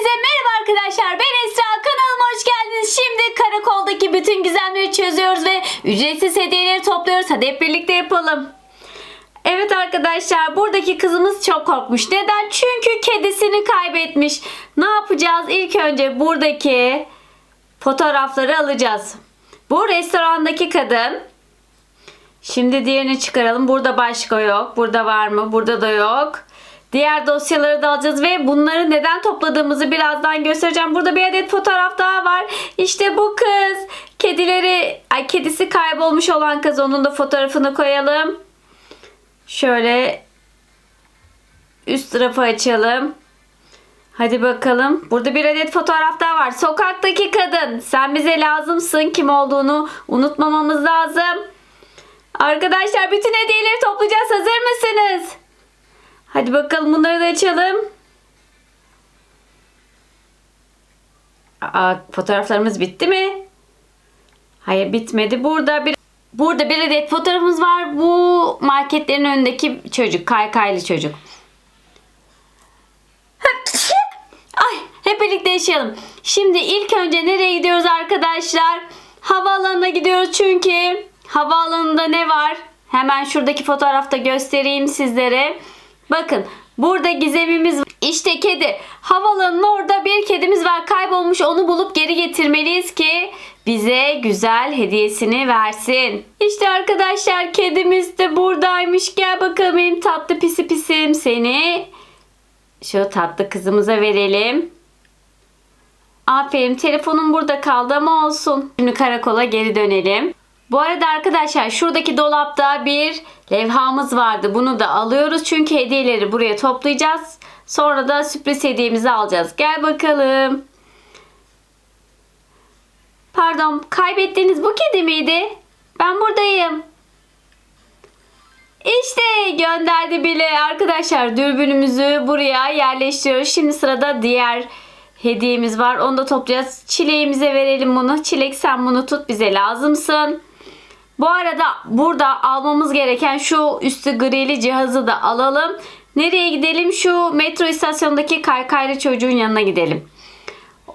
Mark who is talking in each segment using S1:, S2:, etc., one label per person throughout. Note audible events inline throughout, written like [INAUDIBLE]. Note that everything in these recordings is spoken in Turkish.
S1: Hepinize merhaba arkadaşlar. Ben Esra. Kanalıma hoş geldiniz. Şimdi karakoldaki bütün gizemleri çözüyoruz ve ücretsiz hediyeleri topluyoruz. Hadi hep birlikte yapalım. Evet arkadaşlar buradaki kızımız çok korkmuş. Neden? Çünkü kedisini kaybetmiş. Ne yapacağız? İlk önce buradaki fotoğrafları alacağız. Bu restorandaki kadın. Şimdi diğerini çıkaralım. Burada başka yok. Burada var mı? Burada da yok. Diğer dosyaları da alacağız ve bunları neden topladığımızı birazdan göstereceğim. Burada bir adet fotoğraf daha var. İşte bu kız. Kedileri, ay kedisi kaybolmuş olan kız. Onun da fotoğrafını koyalım. Şöyle üst tarafı açalım. Hadi bakalım. Burada bir adet fotoğraf daha var. Sokaktaki kadın. Sen bize lazımsın. Kim olduğunu unutmamamız lazım. Arkadaşlar bütün hediyeleri toplayacağız. Hazır mısınız? Hadi bakalım bunları da açalım. Aa, fotoğraflarımız bitti mi? Hayır bitmedi. Burada bir burada bir adet fotoğrafımız var. Bu marketlerin önündeki çocuk, kaykaylı çocuk. Ay, hep birlikte yaşayalım. Şimdi ilk önce nereye gidiyoruz arkadaşlar? Havaalanına gidiyoruz çünkü havaalanında ne var? Hemen şuradaki fotoğrafta göstereyim sizlere. Bakın burada gizemimiz. İşte kedi. Havaalanının orada bir kedimiz var. Kaybolmuş. Onu bulup geri getirmeliyiz ki bize güzel hediyesini versin. İşte arkadaşlar kedimiz de buradaymış. Gel bakalım benim tatlı pisi pisim seni. Şu tatlı kızımıza verelim. Aferin telefonum burada kaldı ama olsun. Şimdi karakola geri dönelim. Bu arada arkadaşlar şuradaki dolapta bir levhamız vardı. Bunu da alıyoruz çünkü hediyeleri buraya toplayacağız. Sonra da sürpriz hediyemizi alacağız. Gel bakalım. Pardon kaybettiğiniz bu kedi miydi? Ben buradayım. İşte gönderdi bile arkadaşlar dürbünümüzü buraya yerleştiriyoruz. Şimdi sırada diğer hediyemiz var. Onu da toplayacağız. Çileğimize verelim bunu. Çilek sen bunu tut bize lazımsın. Bu arada burada almamız gereken şu üstü grili cihazı da alalım. Nereye gidelim? Şu metro istasyonundaki kaykaylı çocuğun yanına gidelim.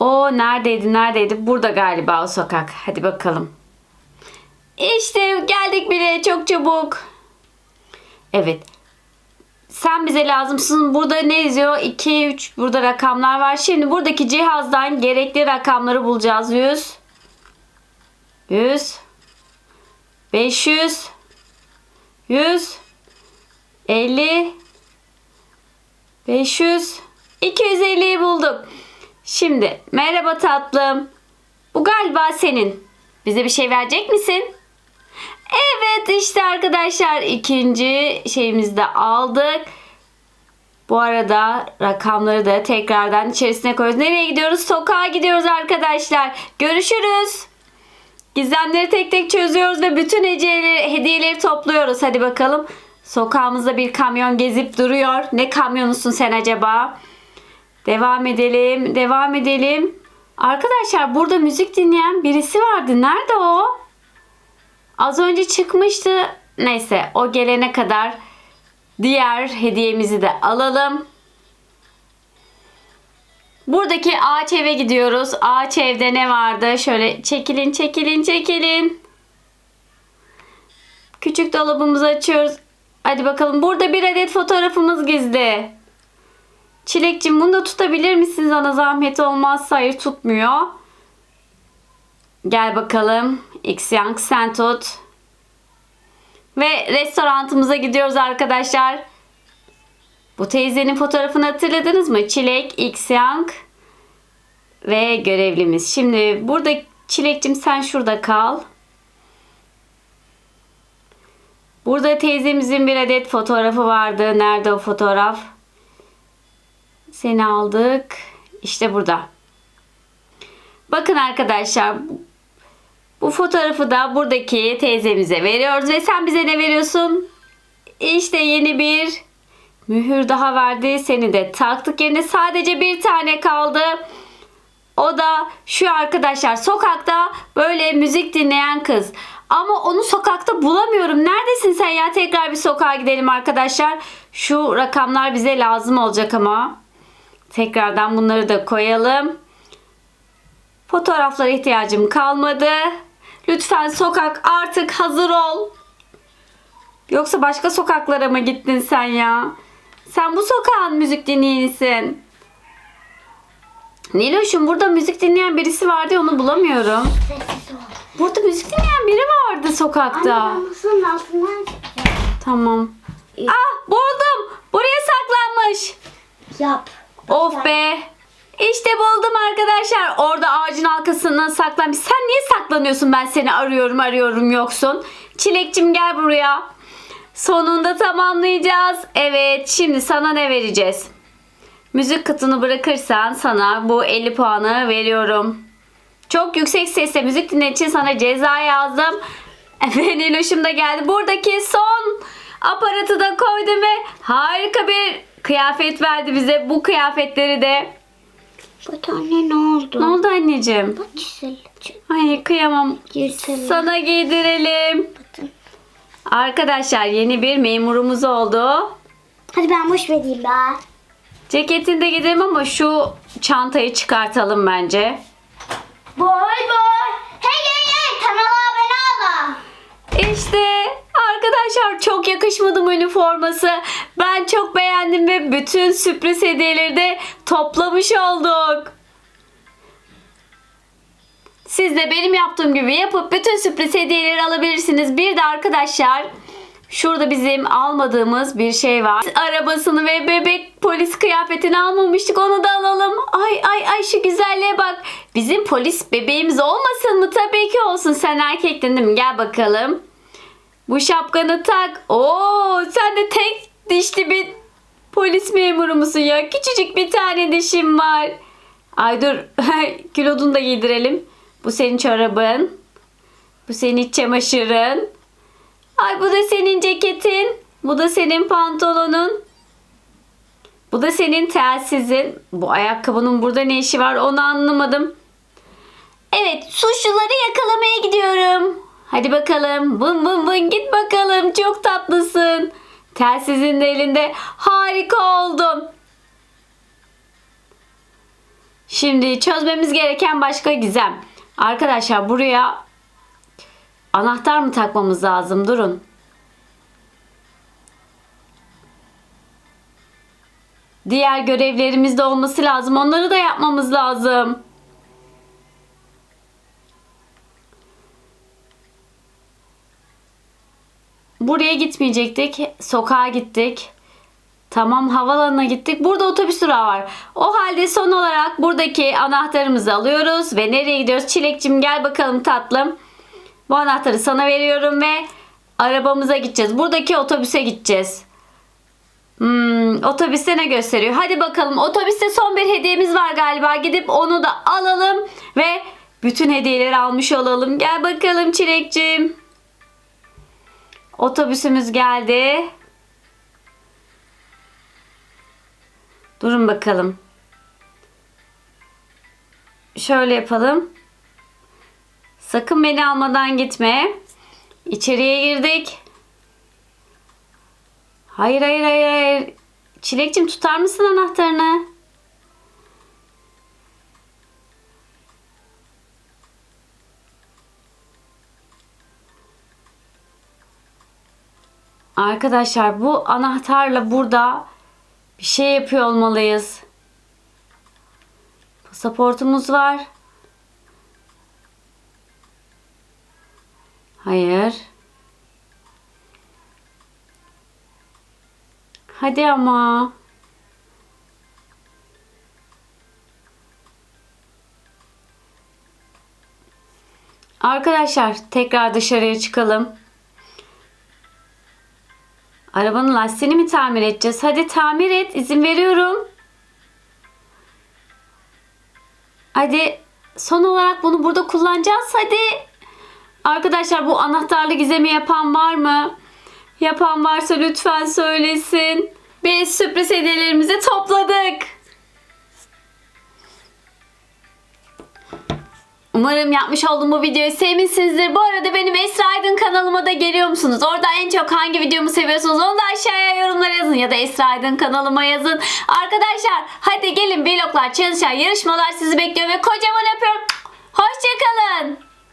S1: O neredeydi neredeydi? Burada galiba o sokak. Hadi bakalım. İşte geldik bile çok çabuk. Evet. Sen bize lazımsın. Burada ne yazıyor? 2, 3 burada rakamlar var. Şimdi buradaki cihazdan gerekli rakamları bulacağız. 100 100 500 100 50 500 250'yi bulduk. Şimdi merhaba tatlım. Bu galiba senin. Bize bir şey verecek misin? Evet işte arkadaşlar ikinci şeyimizi de aldık. Bu arada rakamları da tekrardan içerisine koyuyoruz. Nereye gidiyoruz? Sokağa gidiyoruz arkadaşlar. Görüşürüz. Gizemleri tek tek çözüyoruz ve bütün hediyeleri, hediyeleri topluyoruz. Hadi bakalım. Sokağımızda bir kamyon gezip duruyor. Ne kamyonusun sen acaba? Devam edelim. Devam edelim. Arkadaşlar burada müzik dinleyen birisi vardı. Nerede o? Az önce çıkmıştı. Neyse o gelene kadar diğer hediyemizi de alalım. Buradaki ağaç eve gidiyoruz. Ağaç evde ne vardı? Şöyle çekilin çekilin çekilin. Küçük dolabımızı açıyoruz. Hadi bakalım. Burada bir adet fotoğrafımız gizli. Çilekçim bunu da tutabilir misin? Sana zahmet olmazsa hayır tutmuyor. Gel bakalım. X Yang sen tut. Ve restorantımıza gidiyoruz arkadaşlar. Bu teyzenin fotoğrafını hatırladınız mı? Çilek, X Yang ve görevlimiz. Şimdi burada Çilekçim sen şurada kal. Burada teyzemizin bir adet fotoğrafı vardı. Nerede o fotoğraf? Seni aldık. İşte burada. Bakın arkadaşlar bu fotoğrafı da buradaki teyzemize veriyoruz ve sen bize ne veriyorsun? İşte yeni bir mühür daha verdi. Seni de taktık yerine sadece bir tane kaldı. O da şu arkadaşlar sokakta böyle müzik dinleyen kız. Ama onu sokakta bulamıyorum. Neredesin sen ya? Tekrar bir sokağa gidelim arkadaşlar. Şu rakamlar bize lazım olacak ama. Tekrardan bunları da koyalım. Fotoğraflara ihtiyacım kalmadı. Lütfen sokak artık hazır ol. Yoksa başka sokaklara mı gittin sen ya? Sen bu sokağın müzik dinleyenisin. Niloş'um burada müzik dinleyen birisi vardı onu bulamıyorum. Burada müzik dinleyen biri vardı sokakta.
S2: Anne ben masanın altından çıkacağım.
S1: Tamam. Ah buldum. Buraya saklanmış.
S2: Yap.
S1: Of be. İşte buldum arkadaşlar. Orada ağacın arkasından saklanmış. Sen niye saklanıyorsun? Ben seni arıyorum arıyorum yoksun. Çilekçim gel buraya. Sonunda tamamlayacağız. Evet şimdi sana ne vereceğiz? Müzik kıtını bırakırsan sana bu 50 puanı veriyorum. Çok yüksek sesle müzik dinlediğin için sana ceza yazdım. Ve Niloş'um da geldi. Buradaki son aparatı da koydum ve harika bir kıyafet verdi bize. Bu kıyafetleri de.
S2: Bak anne ne oldu?
S1: Ne oldu anneciğim?
S2: Bak çisil.
S1: Ay kıyamam.
S2: Yırtıldı.
S1: Sana giydirelim.
S2: Bakın.
S1: Arkadaşlar yeni bir memurumuz oldu.
S2: Hadi ben boş vereyim be.
S1: Ceketini de giydirelim ama şu çantayı çıkartalım bence.
S2: Boy boy. Hey hey hey kanala abone olun.
S1: İşte arkadaşlar çok yakışmadı mı üniforması. Ben çok beğendim ve bütün sürpriz hediyeleri de toplamış olduk. Siz de benim yaptığım gibi yapıp bütün sürpriz hediyeleri alabilirsiniz. Bir de arkadaşlar şurada bizim almadığımız bir şey var. Arabasını ve bebek polis kıyafetini almamıştık. Onu da alalım. Ay ay ay şu güzelliğe bak. Bizim polis bebeğimiz olmasın mı? Tabii ki olsun. Sen erkektin değil mi? Gel bakalım. Bu şapkanı tak. Oo, sen de tek dişli bir polis memuru musun ya? Küçücük bir tane dişim var. Ay dur. [LAUGHS] Kilodunu da giydirelim. Bu senin çorabın. Bu senin iç çamaşırın. Ay bu da senin ceketin. Bu da senin pantolonun. Bu da senin telsizin. Bu ayakkabının burada ne işi var onu anlamadım. Evet suçluları yakalamaya gidiyorum. Hadi bakalım. Vın vın vın git bakalım. Çok tatlısın. Telsizin de elinde. Harika oldun. Şimdi çözmemiz gereken başka gizem. Arkadaşlar buraya anahtar mı takmamız lazım? Durun. Diğer görevlerimiz de olması lazım. Onları da yapmamız lazım. Buraya gitmeyecektik. Sokağa gittik. Tamam havalanına gittik. Burada otobüs durağı var. O halde son olarak buradaki anahtarımızı alıyoruz ve nereye gidiyoruz? Çilekçim gel bakalım tatlım. Bu anahtarı sana veriyorum ve arabamıza gideceğiz. Buradaki otobüse gideceğiz. Hmm, otobüste ne gösteriyor? Hadi bakalım. Otobüste son bir hediyemiz var galiba. Gidip onu da alalım ve bütün hediyeleri almış olalım. Gel bakalım Çilekçim. Otobüsümüz geldi. Durun bakalım. Şöyle yapalım. Sakın beni almadan gitme. İçeriye girdik. Hayır hayır hayır hayır. Çilekçim tutar mısın anahtarını? Arkadaşlar bu anahtarla burada bir şey yapıyor olmalıyız. Pasaportumuz var. Hayır. Hadi ama. Arkadaşlar tekrar dışarıya çıkalım. Arabanın lastiğini mi tamir edeceğiz? Hadi tamir et. izin veriyorum. Hadi son olarak bunu burada kullanacağız. Hadi. Arkadaşlar bu anahtarlı gizemi yapan var mı? Yapan varsa lütfen söylesin. Biz sürpriz hediyelerimizi topladık. Umarım yapmış olduğum bu videoyu sevmişsinizdir. Bu arada benim Esra Aydın kanalıma da geliyor musunuz? Orada en çok hangi videomu seviyorsunuz? Onu da aşağıya yorumlara yazın ya da Esra Aydın kanalıma yazın. Arkadaşlar hadi gelin vloglar, challenge'lar, yarışmalar sizi bekliyor ve kocaman